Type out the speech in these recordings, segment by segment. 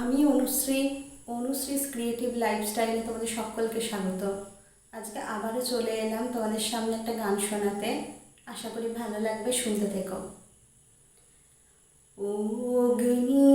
আমি অনুশ্রী, অনুশ্রীস ক্রিয়েটিভ লাইফস্টাইলে তোমাদের সকলকে স্বাগত। আজকে আবারও চলে এলাম তোমাদের সামনে একটা গান শোনাতে। আশা করি ভালো লাগবে, শুনতে থেকো। অগ্নি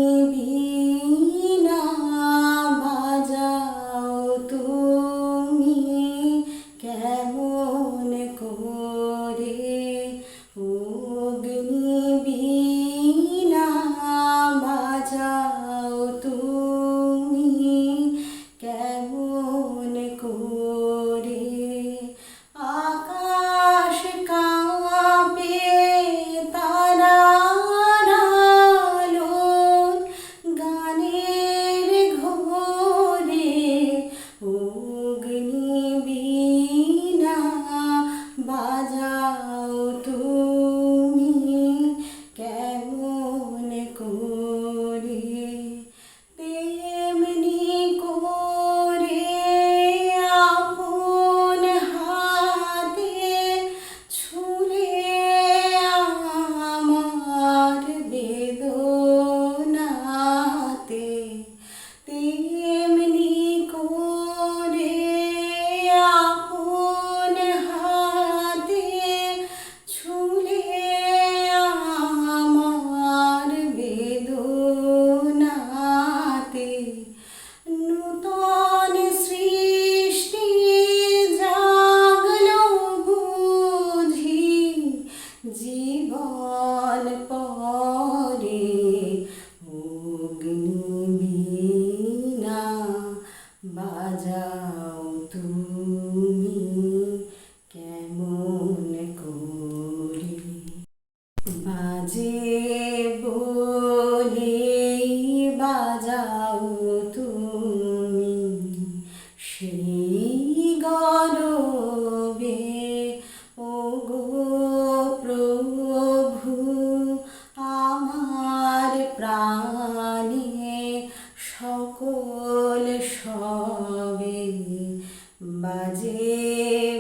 বাজে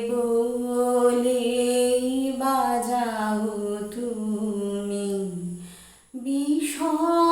বলে বাজাও তুমি। বিষম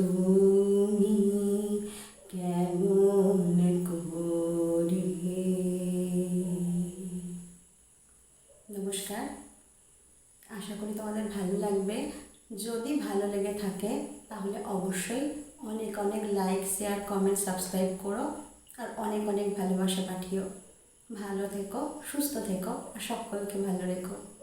তুমি কেমন করে? নমস্কার। আশা করি তোমাদের ভালো লাগবে। যদি ভালো লেগে থাকে, তাহলে অবশ্যই অনেক অনেক লাইক শেয়ার কমেন্ট সাবস্ক্রাইব করো। আর অনেক অনেক ভালোবাসা পাঠিও। ভালো থেকো, সুস্থ থেকো, আর সকলকে ভালো রেখো।